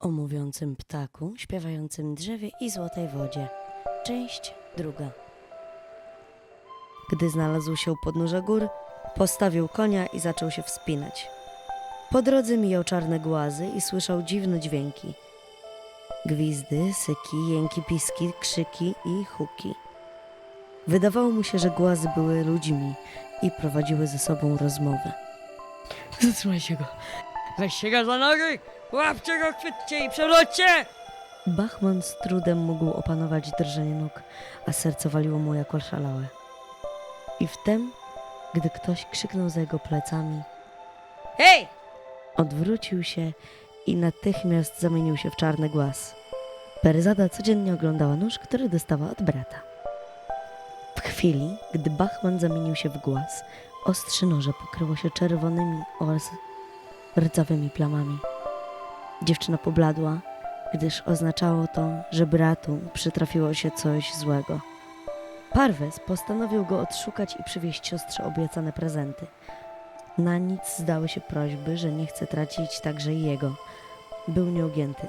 O mówiącym ptaku, śpiewającym drzewie i złotej wodzie. Część druga. Gdy znalazł się u podnóża gór, postawił konia i zaczął się wspinać. Po drodze mijał czarne głazy i słyszał dziwne dźwięki. Gwizdy, syki, jęki, piski, krzyki i huki. Wydawało mu się, że głazy były ludźmi i prowadziły ze sobą rozmowę. Zatrzymajcie go. Weźcie go za nogi! Łapcie go, chwyćcie i przewróćcie! Bachman z trudem mógł opanować drżenie nóg, a serce waliło mu jak oszalałe. I wtem, gdy ktoś krzyknął za jego plecami, Hej! odwrócił się i natychmiast zamienił się w czarny głaz. Peryzada codziennie oglądała nóż, który dostała od brata. W chwili, gdy Bachman zamienił się w głaz, ostrze noża pokryło się czerwonymi oraz rdzawymi plamami. Dziewczyna pobladła, gdyż oznaczało to, że bratu przytrafiło się coś złego. Parwes postanowił go odszukać i przywieźć siostrze obiecane prezenty. Na nic zdały się prośby, że nie chce tracić także i jego. Był nieugięty.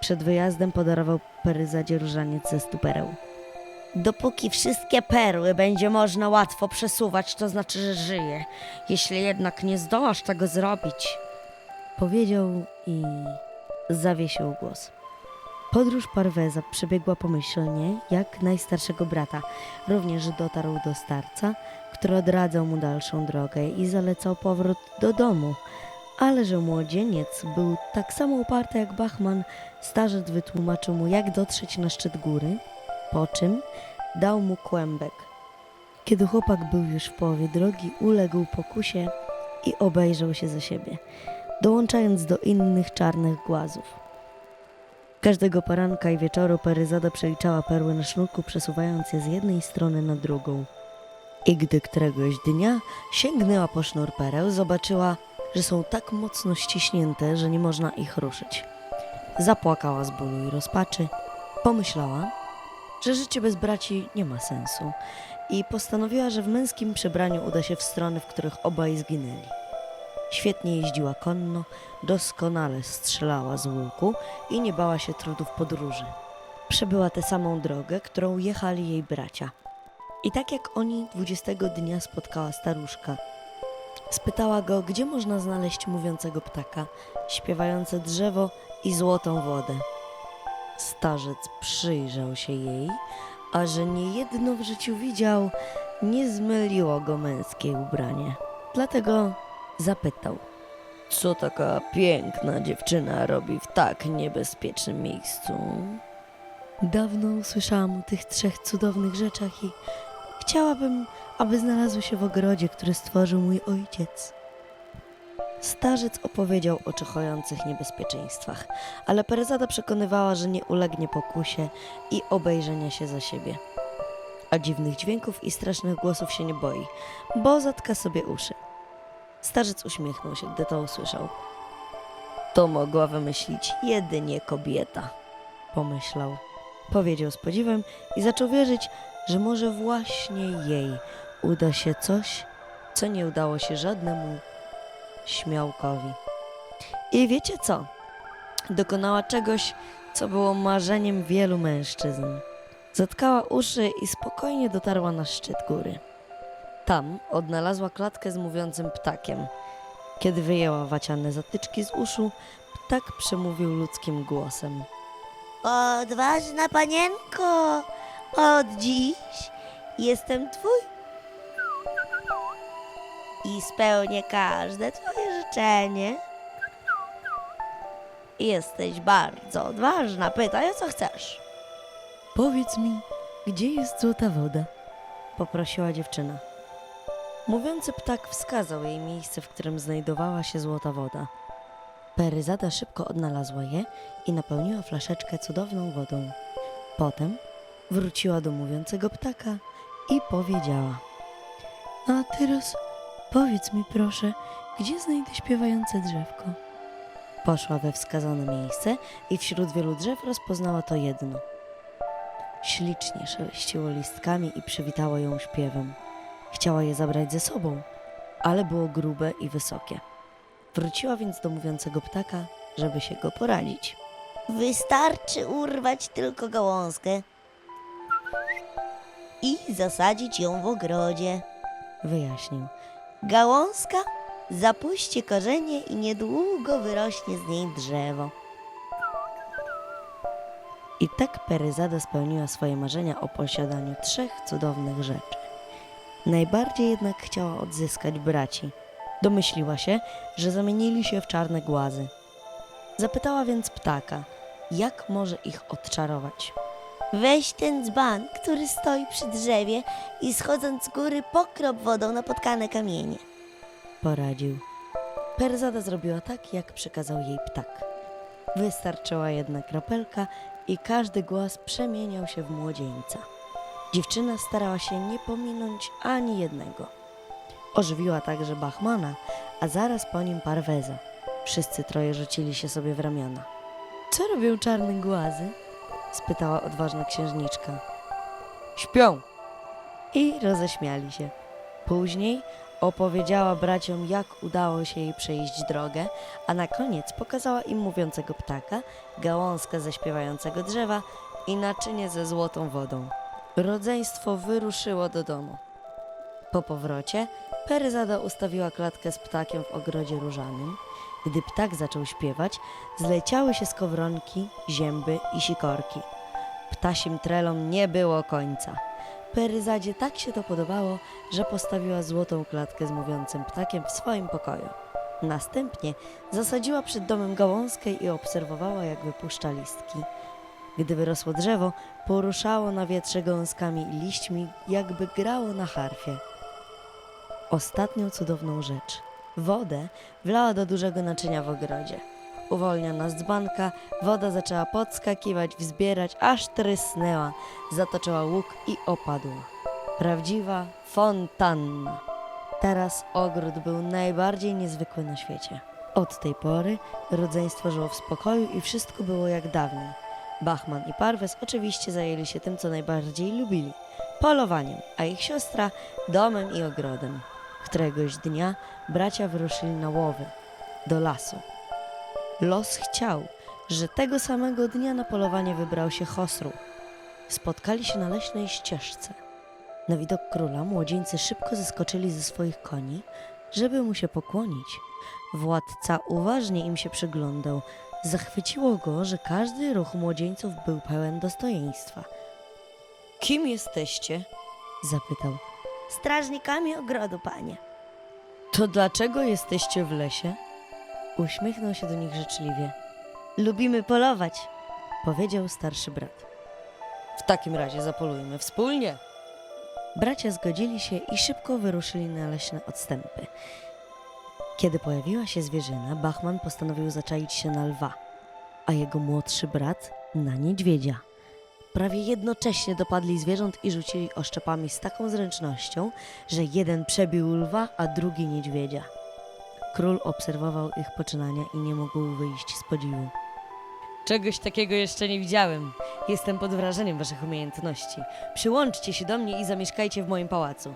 Przed wyjazdem podarował Peryzadzie różaniec ze stu pereł. Dopóki wszystkie perły będzie można łatwo przesuwać, to znaczy, że żyje. Jeśli jednak nie zdołasz tego zrobić, powiedział i zawiesił głos. Podróż Parweza przebiegła pomyślnie, jak najstarszego brata. Również dotarł do starca, który odradzał mu dalszą drogę i zalecał powrót do domu. Ale że młodzieniec był tak samo uparty jak Bachman, starzec wytłumaczył mu, jak dotrzeć na szczyt góry, po czym dał mu kłębek. Kiedy chłopak był już w połowie drogi, uległ pokusie i obejrzał się za siebie, dołączając do innych czarnych głazów. Każdego poranka i wieczoru Peryzada przeliczała perły na sznurku, przesuwając je z jednej strony na drugą. I gdy któregoś dnia sięgnęła po sznur pereł, zobaczyła, że są tak mocno ściśnięte, że nie można ich ruszyć. Zapłakała z bólu i rozpaczy. Pomyślała, że życie bez braci nie ma sensu i postanowiła, że w męskim przebraniu uda się w strony, w których obaj zginęli. Świetnie jeździła konno, doskonale strzelała z łuku i nie bała się trudów podróży. Przebyła tę samą drogę, którą jechali jej bracia. I tak jak oni dwudziestego dnia spotkała staruszka. Spytała go, gdzie można znaleźć mówiącego ptaka, śpiewające drzewo i złotą wodę. Starzec przyjrzał się jej, a że niejedno w życiu widział, nie zmyliło go męskie ubranie. Dlatego zapytał, co taka piękna dziewczyna robi w tak niebezpiecznym miejscu? Dawno usłyszałam o tych trzech cudownych rzeczach i chciałabym, aby znalazły się w ogrodzie, który stworzył mój ojciec. Starzec opowiedział o czyhających niebezpieczeństwach, ale Peryzada przekonywała, że nie ulegnie pokusie i obejrzenia się za siebie. A dziwnych dźwięków i strasznych głosów się nie boi, bo zatka sobie uszy. Starzec uśmiechnął się, gdy to usłyszał. To mogła wymyślić jedynie kobieta, pomyślał. Powiedział z podziwem i zaczął wierzyć, że może właśnie jej uda się coś, co nie udało się żadnemu śmiałkowi. I wiecie co? Dokonała czegoś, co było marzeniem wielu mężczyzn. Zatkała uszy i spokojnie dotarła na szczyt góry. Tam odnalazła klatkę z mówiącym ptakiem. Kiedy wyjęła waciane zatyczki z uszu, ptak przemówił ludzkim głosem. Odważna panienko, od dziś jestem twój. I spełnię każde twoje życzenie. Jesteś bardzo odważna, pytaj o co chcesz. Powiedz mi, gdzie jest złota woda? Poprosiła dziewczyna. Mówiący ptak wskazał jej miejsce, w którym znajdowała się złota woda. Peryzada szybko odnalazła je i napełniła flaszeczkę cudowną wodą. Potem wróciła do mówiącego ptaka i powiedziała: A teraz powiedz mi proszę, gdzie znajdę śpiewające drzewko? Poszła we wskazane miejsce i wśród wielu drzew rozpoznała to jedno. Ślicznie szeleściło listkami i przywitało ją śpiewem. Chciała je zabrać ze sobą, ale było grube i wysokie. Wróciła więc do mówiącego ptaka, żeby się go poradzić. Wystarczy urwać tylko gałązkę i zasadzić ją w ogrodzie. Wyjaśnił. Gałązka zapuści korzenie i niedługo wyrośnie z niej drzewo. I tak Peryzada spełniła swoje marzenia o posiadaniu trzech cudownych rzeczy. Najbardziej jednak chciała odzyskać braci. Domyśliła się, że zamienili się w czarne głazy. Zapytała więc ptaka, jak może ich odczarować. Weź ten dzban, który stoi przy drzewie i schodząc z góry pokrop wodą napotkane kamienie. Poradził. Peryzada zrobiła tak, jak przykazał jej ptak. Wystarczyła jedna kropelka i każdy głaz przemieniał się w młodzieńca. Dziewczyna starała się nie pominąć ani jednego. Ożywiła także Bachmana, a zaraz po nim Parweza. Wszyscy troje rzucili się sobie w ramiona. Co robią czarne głazy? spytała odważna księżniczka. Śpią. I roześmiali się. Później opowiedziała braciom, jak udało się jej przejść drogę, a na koniec pokazała im mówiącego ptaka, gałązkę ze śpiewającego drzewa i naczynie ze złotą wodą. Rodzeństwo wyruszyło do domu. Po powrocie Peryzada ustawiła klatkę z ptakiem w ogrodzie różanym. Gdy ptak zaczął śpiewać, zleciały się skowronki, zięby i sikorki. Ptasim trelom nie było końca. Peryzadzie tak się to podobało, że postawiła złotą klatkę z mówiącym ptakiem w swoim pokoju. Następnie zasadziła przed domem gałązkę i obserwowała, jak wypuszcza listki. Gdy wyrosło drzewo, poruszało na wietrze gałązkami i liśćmi, jakby grało na harfie. Ostatnią cudowną rzecz. Wodę wlała do dużego naczynia w ogrodzie. Uwolniona z dzbanka, woda zaczęła podskakiwać, wzbierać, aż trysnęła, zatoczyła łuk i opadła. Prawdziwa fontanna. Teraz ogród był najbardziej niezwykły na świecie. Od tej pory rodzeństwo żyło w spokoju i wszystko było jak dawniej. Bachman i Parwes oczywiście zajęli się tym, co najbardziej lubili polowaniem, a ich siostra domem i ogrodem. Któregoś dnia bracia wyruszyli na łowy do lasu. Los chciał, że tego samego dnia na polowanie wybrał się Chosru. Spotkali się na leśnej ścieżce. Na widok króla młodzieńcy szybko zeskoczyli ze swoich koni, żeby mu się pokłonić. Władca uważnie im się przyglądał. Zachwyciło go, że każdy ruch młodzieńców był pełen dostojeństwa. Kim jesteście? zapytał. Strażnikami ogrodu, panie. To dlaczego jesteście w lesie? Uśmiechnął się do nich życzliwie. Lubimy polować. Powiedział starszy brat. W takim razie zapolujmy wspólnie. Bracia zgodzili się i szybko wyruszyli na leśne odstępy. Kiedy pojawiła się zwierzyna, Bachman postanowił zaczaić się na lwa, a jego młodszy brat na niedźwiedzia. Prawie jednocześnie dopadli zwierząt i rzucili oszczepami z taką zręcznością, że jeden przebił lwa, a drugi niedźwiedzia. Król obserwował ich poczynania i nie mógł wyjść z podziwu. Czegoś takiego jeszcze nie widziałem. Jestem pod wrażeniem waszych umiejętności. Przyłączcie się do mnie i zamieszkajcie w moim pałacu.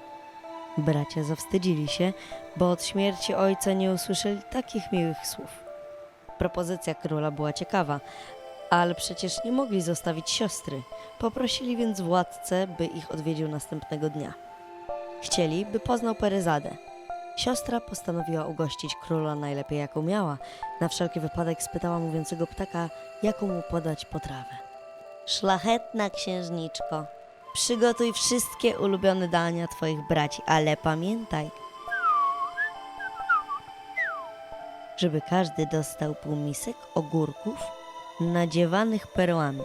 Bracia zawstydzili się, bo od śmierci ojca nie usłyszeli takich miłych słów. Propozycja króla była ciekawa, ale przecież nie mogli zostawić siostry. Poprosili więc władcę, by ich odwiedził następnego dnia. Chcieli, by poznał Peryzadę. Siostra postanowiła ugościć króla najlepiej jak umiała. Na wszelki wypadek spytała mówiącego ptaka, jaką mu podać potrawę. Szlachetna księżniczko, przygotuj wszystkie ulubione dania twoich braci, ale pamiętaj, żeby każdy dostał półmisek ogórków nadziewanych perłami.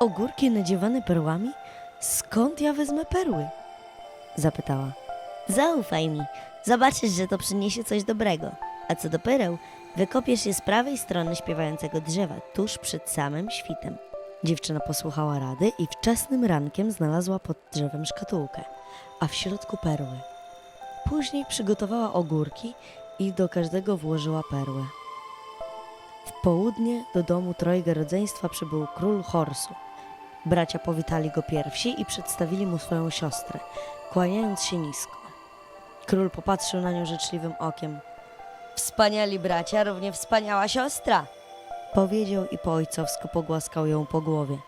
Ogórki nadziewane perłami? Skąd ja wezmę perły? Zapytała. zaufaj mi. Zobaczysz, że to przyniesie coś dobrego. A co do pereł, wykopiesz je z prawej strony śpiewającego drzewa, tuż przed samym świtem. Dziewczyna posłuchała rady i wczesnym rankiem znalazła pod drzewem szkatułkę, a w środku perły. Później przygotowała ogórki i do każdego włożyła perłę. W południe do domu trojga rodzeństwa przybył król Horsu. Bracia powitali go pierwsi i przedstawili mu swoją siostrę, kłaniając się nisko. Król popatrzył na nią życzliwym okiem. Wspaniali bracia, równie wspaniała siostra! Powiedział i po ojcowsku pogłaskał ją po głowie.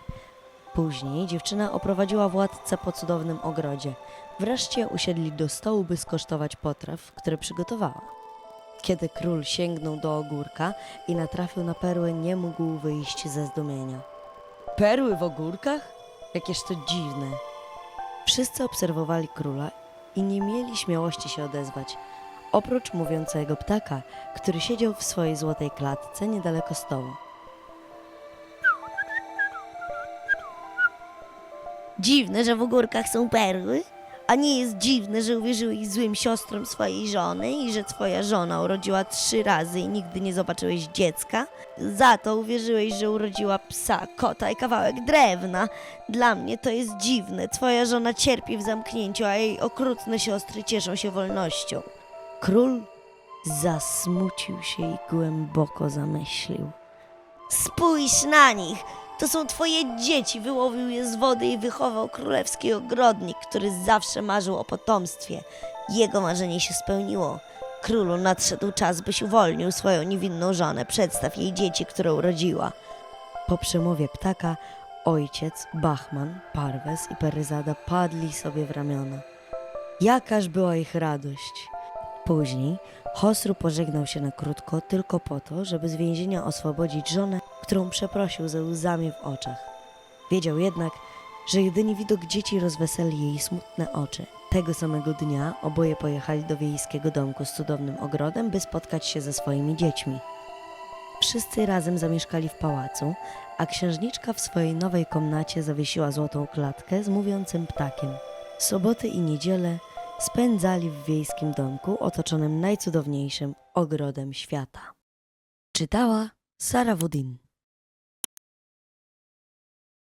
Później dziewczyna oprowadziła władcę po cudownym ogrodzie. Wreszcie usiedli do stołu, by skosztować potraw, które przygotowała. Kiedy król sięgnął do ogórka i natrafił na perłę, nie mógł wyjść ze zdumienia. Perły w ogórkach? Jakież to dziwne. Wszyscy obserwowali króla i nie mieli śmiałości się odezwać, oprócz mówiącego ptaka, który siedział w swojej złotej klatce niedaleko stołu. Dziwne, że w ogórkach są perły? A nie jest dziwne, że uwierzyłeś złym siostrom swojej żony i że twoja żona urodziła trzy razy i nigdy nie zobaczyłeś dziecka? Za to uwierzyłeś, że urodziła psa, kota i kawałek drewna. Dla mnie to jest dziwne. Twoja żona cierpi w zamknięciu, a jej okrutne siostry cieszą się wolnością. Król zasmucił się i głęboko zamyślił. Spójrz na nich! To są twoje dzieci. Wyłowił je z wody i wychował królewski ogrodnik, który zawsze marzył o potomstwie. Jego marzenie się spełniło. Królu nadszedł czas, byś uwolnił swoją niewinną żonę. Przedstaw jej dzieci, które urodziła. Po przemowie ptaka ojciec, Bachman, Parwes i Peryzada padli sobie w ramiona. Jakaż była ich radość! Później Chosru pożegnał się na krótko tylko po to, żeby z więzienia oswobodzić żonę, którą przeprosił ze łzami w oczach. Wiedział jednak, że jedynie widok dzieci rozweseli jej smutne oczy. Tego samego dnia oboje pojechali do wiejskiego domku z cudownym ogrodem, by spotkać się ze swoimi dziećmi. Wszyscy razem zamieszkali w pałacu, a księżniczka w swojej nowej komnacie zawiesiła złotą klatkę z mówiącym ptakiem. Soboty i niedzielę spędzali w wiejskim domku otoczonym najcudowniejszym ogrodem świata. Czytała Sara Wudin.